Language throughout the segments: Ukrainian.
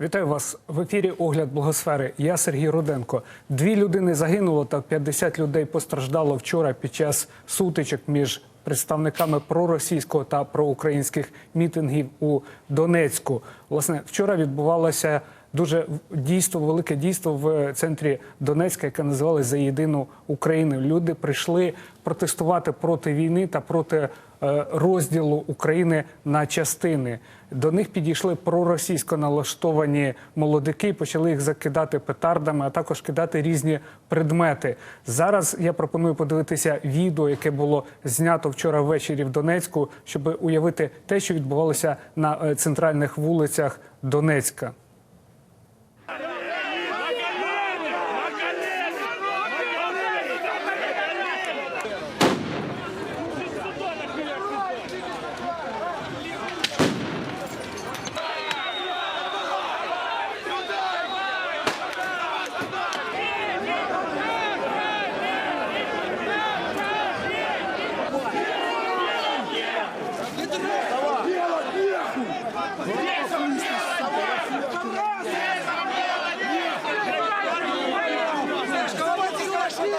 Вітаю вас в ефірі Огляд Благосфери. Я Сергій Руденко. Дві людини загинуло та 50 людей постраждало вчора під час сутичок між представниками проросійського та проукраїнських мітингів у Донецьку. Власне, вчора відбувалося дуже дійство, велике дійство в центрі Донецька, яке називалось за єдину Україну. Люди прийшли протестувати проти війни та проти е, розділу України на частини. До них підійшли проросійсько налаштовані молодики, почали їх закидати петардами, а також кидати різні предмети. Зараз я пропоную подивитися відео, яке було знято вчора ввечері в Донецьку, щоб уявити те, що відбувалося на е, центральних вулицях Донецька.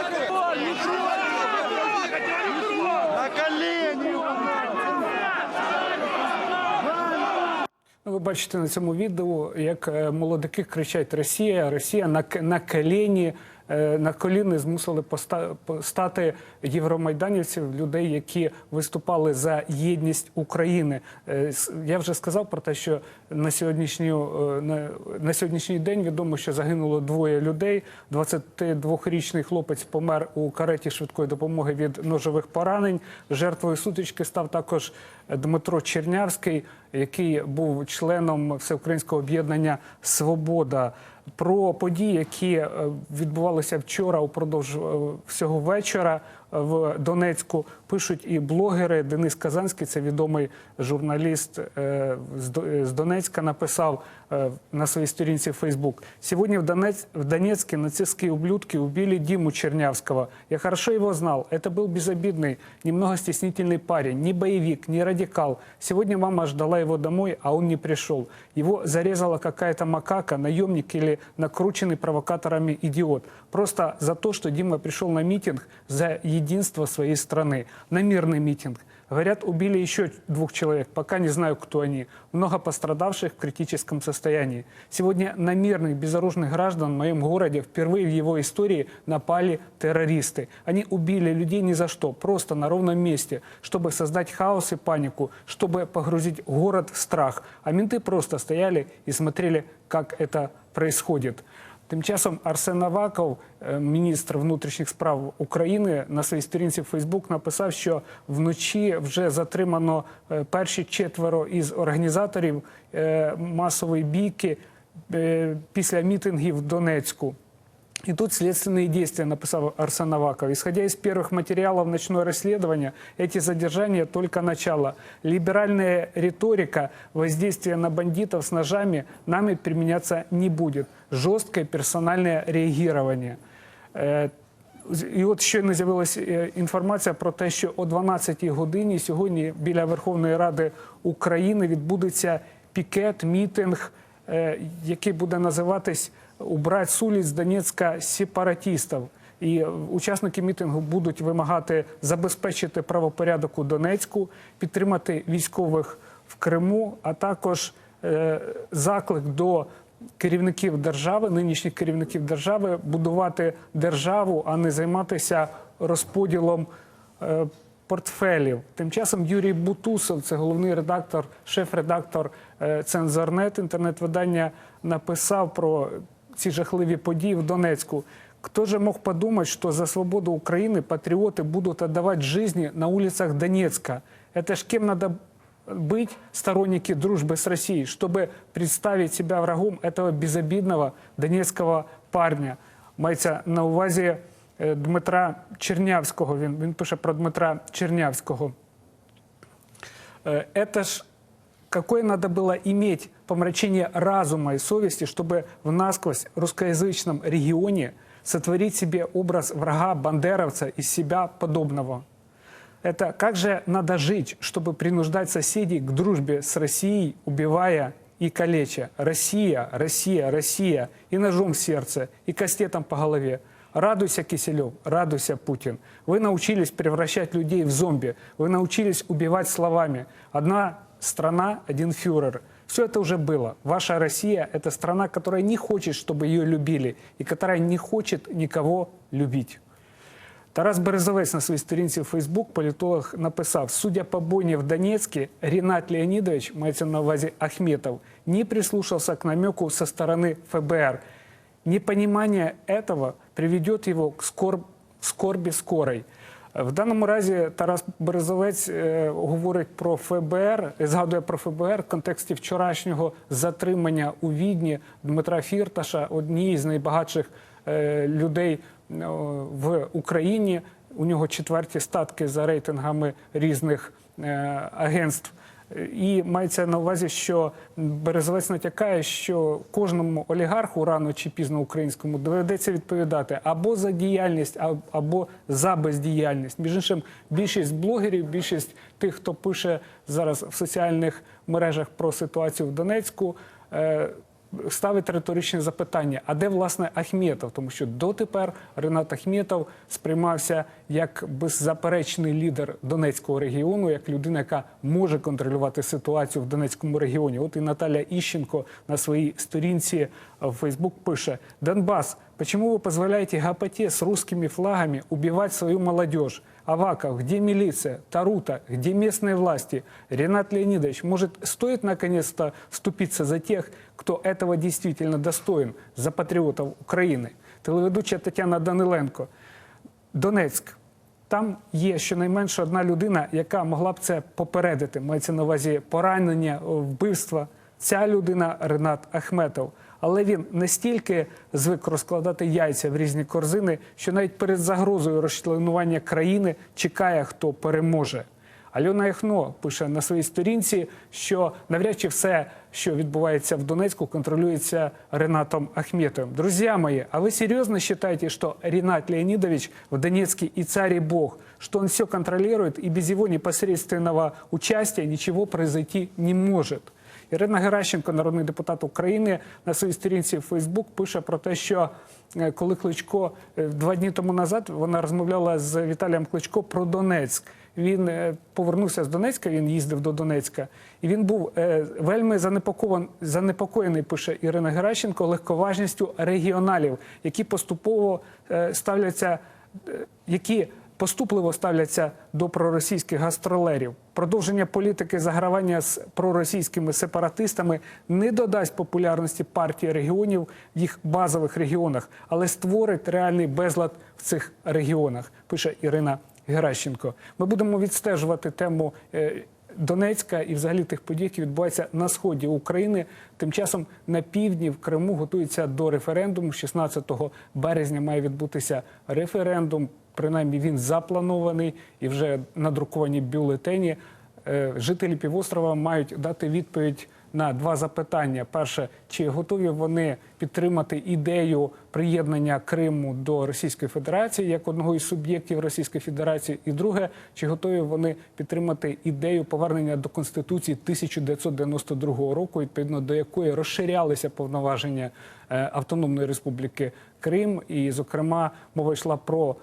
На! Ну, ви бачите на цьому відео, як е, молодики кричать Росія, Росія на, на коліні. Е, На коліни змусили постати євромайданівців, людей, які виступали за єдність України. Е, Я вже сказав про те, що на сьогоднішню е, на сьогоднішній день відомо, що загинуло двоє людей. 22-річний хлопець помер у кареті швидкої допомоги від ножових поранень. Жертвою сутички став також Дмитро Чернявський, який був членом всеукраїнського об'єднання Свобода. Про події, які е, відбувалися вчора упродовж е, всього вечора в Донецьку, пишуть і блогери. Денис Казанський, це відомий журналіст е, з До- е, з Донецька, написав е, на своїй сторінці в Фейсбук. Сегодня в, Донец... в Донецке нацистские ублюдки убили Диму Чернявского. Я хорошо его знал. Это был безобидный, немного стеснительный парень, не боевик, не радикал. Сегодня мама ждала его домой, а он не пришел. Его зарезала какая-то макака, наемник или накрученный провокаторами идиот. Просто за то, что Дима пришел на митинг за единство своей страны. На мирный митинг. Говорят, убили еще двух человек, пока не знаю, кто они. Много пострадавших в критическом состоянии. Сегодня на мирных, безоружных граждан в моем городе впервые в его истории напали террористы. Они убили людей ни за что, просто на ровном месте, чтобы создать хаос и панику, чтобы погрузить город в страх. А менты просто стояли и смотрели, как это происходит. Тим часом Арсен Аваков, е, міністр внутрішніх справ України, на своїй сторінці в Фейсбук написав, що вночі вже затримано е, перші четверо із організаторів е, масової бійки е, після мітингів в Донецьку. И тут следственные действия, написал Арсен Аваков. Исходя из первых материалов ночное расследование, эти задержания только начало. Либеральная риторика воздействия на бандитов с ножами нами применяться не будет. Жесткое персональное реагирование. Е, І от щойно з'явилася інформація про те, що о 12-й годині сьогодні біля Верховної Ради України відбудеться пікет, мітинг, е, який буде називатись «Убрать з Донецька сепаратистів». І е, учасники мітингу будуть вимагати забезпечити правопорядок у Донецьку, підтримати військових в Криму, а також е, заклик до керівників держави, нинішніх керівників держави, будувати державу, а не займатися розподілом е, портфелів. Тим часом Юрій Бутусов, це головний редактор, шеф-редактор е, Цензорнет, інтернет-видання, написав про ці жахливі події в Донецьку. Кто же мог подумать, что за свободу Украины патриоты будут отдавать жизни на улицах Донецка? Это ж кем надо быть сторонники дружбы с Россией, чтобы представить себя врагом этого безобидного донецкого парня. Мається на увазі е, Дмитра Чернявського. Він, він пише про Дмитра Чернявського. Э, Это ж какое надо было иметь помрачение разума и совести, чтобы в насквозь русскоязычном регионе сотворить себе образ врага, бандеровца из себя подобного. Это как же надо жить, чтобы принуждать соседей к дружбе с Россией, убивая и калеча. Россия, Россия, Россия. И ножом в сердце, и кастетом по голове. Радуйся, Киселев, радуйся, Путин. Вы научились превращать людей в зомби. Вы научились убивать словами. Одна страна, один фюрер. Все это уже было. Ваша Россия – это страна, которая не хочет, чтобы ее любили, и которая не хочет никого любить. Тарас Березовець на своїй сторінці в Фейсбук політолог написав: судя по бойне в Донецке, Ренат Леонидович, мається на увазі Ахметов, не прислушался к намеку со стороны ФБР. Непонимание этого приведет его к скорб, скорбі скорой. В даному разі Тарас Березовець е, говорить про ФБР, згадує про ФБР в контексті вчорашнього затримання у Відні Дмитра Фірташа, однієї з найбагатших е, людей е, в Україні. У нього четверті статки за рейтингами різних е, агентств. І мається на увазі, що Березовець натякає, що кожному олігарху рано чи пізно українському доведеться відповідати або за діяльність, або за бездіяльність. Між іншим, більшість блогерів, більшість тих, хто пише зараз в соціальних мережах про ситуацію в Донецьку. Ставить риторичне запитання: а де власне Ахметов? Тому що дотепер Ренат Ахметов сприймався як беззаперечний лідер Донецького регіону, як людина, яка може контролювати ситуацію в Донецькому регіоні. От і Наталя Іщенко на своїй сторінці в Фейсбук пише: Донбас, почему ви дозволяєте гапоте з русскими флагами убивати свою молодежь? Аваков, где милиция? Тарута, где местные власти? Ренат Леонидович, может, стоит наконец-то вступиться за тех, кто этого действительно достоин, за патриотов Украины? Телеведуча Тетяна Даниленко. Донецьк. Там є щонайменше одна людина, яка могла б це попередити. Мається на увазі поранення, о, вбивства. Ця людина Ренат Ахметов. Але він настільки звик розкладати яйця в різні корзини, що навіть перед загрозою розчленування країни чекає, хто переможе. Альона Яхно пише на своїй сторінці, що навряд чи все, що відбувається в Донецьку, контролюється Ренатом Ахметовым. Друзья мои, а вы серьезно считаете, что Ренат Леонидович в Донецке и царь и бог, что он все контролирует и без его непосредственного участия ничего произойти не может? Ірина Геращенко, народний депутат України, на своїй сторінці в Фейсбук пише про те, що е, коли Кличко е, два дні тому назад вона розмовляла з Віталієм Кличко про Донецьк. Він е, повернувся з Донецька, він їздив до Донецька, і він був вельми занепокоєн- занепокоєний, пише Ірина Геращенко, легковажністю регіоналів, які поступово ставляться, які поступливо ставляться до проросійських гастролерів. Продовження політики загравання з проросійськими сепаратистами не додасть популярності партії регіонів в їх базових регіонах, але створить реальний безлад в цих регіонах, пише Ірина Геращенко. Ми будемо відстежувати тему. Донецька і взагалі тих подій, які відбуваються на сході України. Тим часом на півдні в Криму готується до референдуму. 16 березня має відбутися референдум. Принаймні він запланований і вже надруковані бюлетені. Е, Жителі півострова мають дати відповідь на два запитання: перше, чи готові вони підтримати ідею приєднання Криму до Російської Федерації як одного із суб'єктів Російської Федерації, і друге, чи готові вони підтримати ідею повернення до Конституції 1992 року, відповідно до якої розширялися повноваження е, Автономної Республіки Крим, і, зокрема, мова йшла про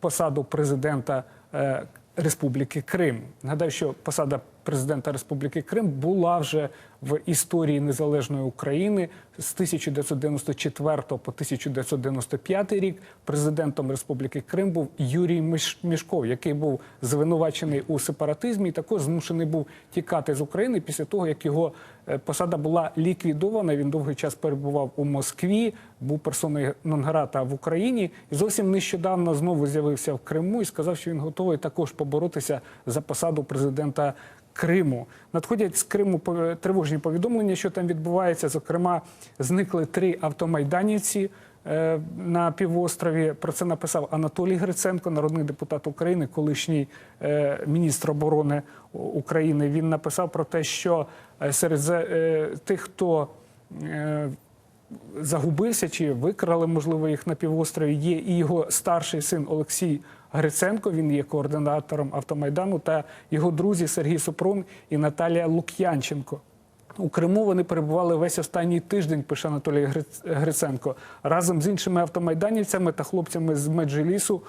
посаду президента е, Республіки Крим. Нагадаю, що посада президента Республіки Крим була вже в історії незалежної України з 1994 по 1995 рік. Президентом Республіки Крим був Юрій Міш- Мішков, який був звинувачений у сепаратизмі, і також змушений був тікати з України після того, як його е, посада була ліквідована. Він довгий час перебував у Москві, був персоною нон-грата в Україні, і зовсім нещодавно знову з'явився в Криму і сказав, що він готовий також поборотися за посаду президента. Криму надходять з Криму пов- тривожні повідомлення, що там відбувається. Зокрема, зникли три автомайданівці е, на півострові. Про це написав Анатолій Гриценко, народний депутат України, колишній е, міністр оборони України. Він написав про те, що е, серед тих, хто загубився чи викрали, можливо, їх на півострові. Є і його старший син Олексій Гриценко. Він є координатором автомайдану, та його друзі Сергій Супрун і Наталія Лук'янченко. У Криму вони перебували весь останній тиждень, пише Анатолій Гриц- Гриценко. Разом з іншими автомайданівцями та хлопцями з Меджлісу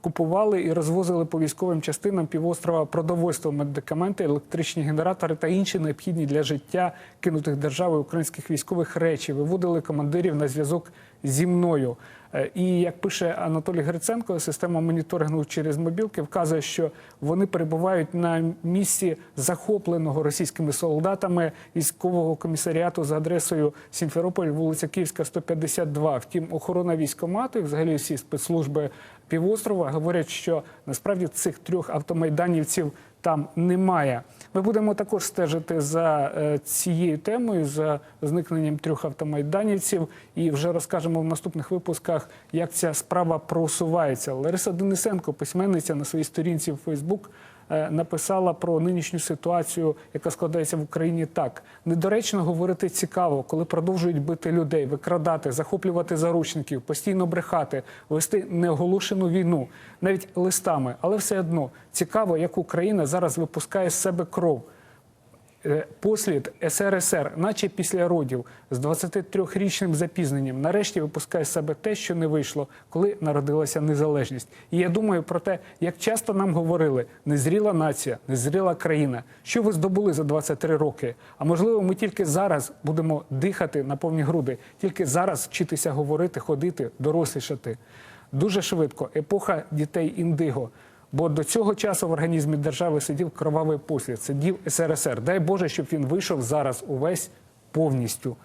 купували і розвозили по військовим частинам півострова продовольство, медикаменти, електричні генератори та інші необхідні для життя кинутих державою українських військових речі. Виводили командирів на зв'язок зі мною. Е, І як пише Анатолій Гриценко, система моніторингу через мобілки вказує, що вони перебувають на місці захопленого російськими солдатами військового комісаріату за адресою Сімферополь, вулиця Київська, 152. Втім, охорона військомату і взагалі всі спецслужби півострова говорять, що насправді цих трьох автомайданівців там немає. Ми будемо також стежити за е, цією темою, за зникненням трьох автомайданівців, і вже розкажемо в наступних випусках, як ця справа просувається. Лариса Денисенко, письменниця на своїй сторінці в Фейсбук. Е, Написала про нинішню ситуацію, яка складається в Україні так: недоречно говорити цікаво, коли продовжують бити людей, викрадати, захоплювати заручників, постійно брехати, вести неоголошену війну, навіть листами. Але все одно цікаво, як Україна зараз випускає з себе кров. Е, Послід СРСР, наче після родів, з 23-річним запізненням, нарешті випускає з себе те, що не вийшло, коли народилася незалежність. І я думаю про те, як часто нам говорили: незріла нація, незріла країна. Що ви здобули за 23 роки? А можливо, ми тільки зараз будемо дихати на повні груди, тільки зараз вчитися говорити, ходити, дорослішати. Дуже швидко. Епоха дітей індиго. Бо до цього часу в організмі держави сидів кровавий послід, сидів СРСР. Дай Боже, щоб він вийшов зараз увесь повністю.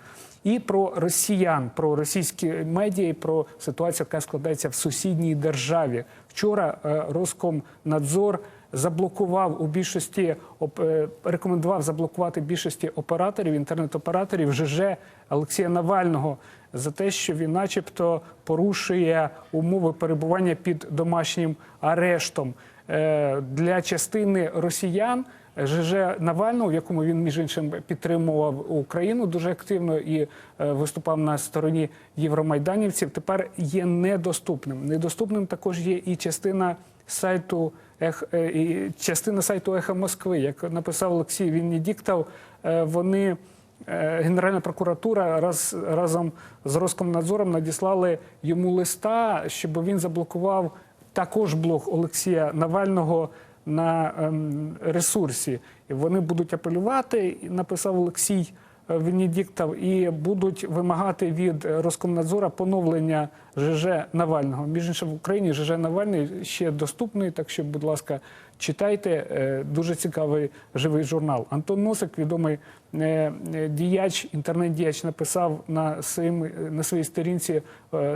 І про росіян, про російські медіа, і про ситуацію, яка складається в сусідній державі. Вчора е, Роскомнадзор заблокував у більшості е, рекомендував заблокувати більшості операторів, інтернет-операторів ЖЖ Олексія Навального за те, що він, начебто, порушує умови перебування під домашнім арештом Е, для частини росіян. ЖЖ Навального, в якому він між іншим підтримував Україну дуже активно і е, виступав на стороні євромайданівців, тепер є недоступним. Недоступним також є і частина сайту е, і частина сайту Еха Москви. Як написав Олексій Венедіктов, е, вони. Е, Генеральна прокуратура раз разом з Роскомнадзором надіслали йому листа, щоб він заблокував також блог Олексія Навального на ем, ресурсі. Вони будуть апелювати, написав Олексій Венедіктов, і будуть вимагати від Роскомнадзора поновлення ЖЖ Навального. Між іншим в Україні ЖЖ Навальний ще доступний, так що, будь ласка, читайте. Е, Дуже цікавий живий журнал. Антон Носик, відомий е, е, діяч, інтернет-діяч, написав на, своїм, на своїй сторінці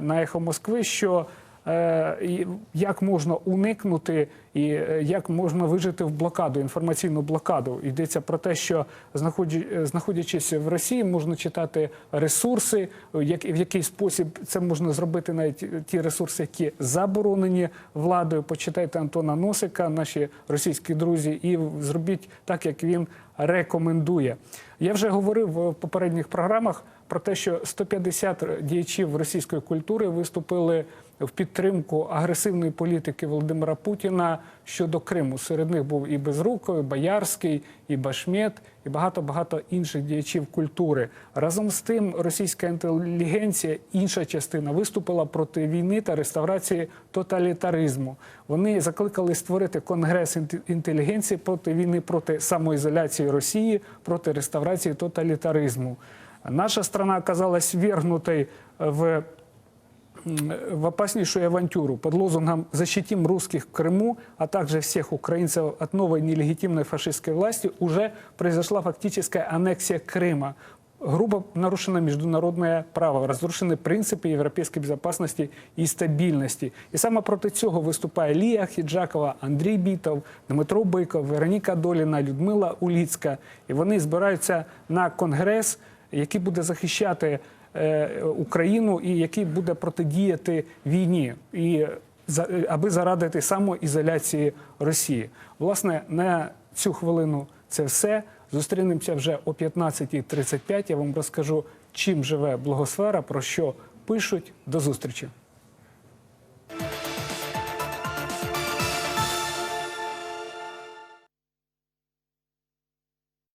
на Ехо Москви, що як можна уникнути і е, як можна вижити в блокаду, інформаційну блокаду. Йдеться про те, що е, знаходячись в Росії, можна читати ресурси, як в який спосіб це можна зробити навіть ті ресурси, які заборонені владою. Почитайте Антона Носика, наші російські друзі, і зробіть так, як він рекомендує. Я вже говорив в попередніх програмах про те, що 150 діячів російської культури виступили в підтримку агресивної політики Володимира Путіна щодо Криму. Серед них був і Безруков, і Боярський, і Башмет, і багато багато інших діячів культури. Разом з тим, російська інтелігенція, інша частина, виступила проти війни та реставрації тоталітаризму. Вони закликали створити конгрес інте- інтелігенції проти війни, проти самоізоляції Росії, проти реставрації тоталітаризму. Наша страна оказалась вергнутой в в опаснейшую авантюру под лозунгом «Защитим русских в Крыму, а также всех украинцев от новой нелегитимной фашистской власти» уже произошла фактическая аннексия Крыма. Грубо нарушено международное право, разрушены принципы европейской безопасности и стабильности. І саме проти цього виступає Лія Хіджакова, Андрій Бітов, Дмитро Биков, Вероніка Доліна, Людмила Уліцька. І вони збираються на конгрес, який буде захищати е, Україну і який буде протидіяти війні, і аби зарадити самоізоляції Росії. Власне, на цю хвилину це все. Зустрінемося вже о 15.35. Я вам розкажу, чим живе благосфера, про що пишуть. До зустрічі.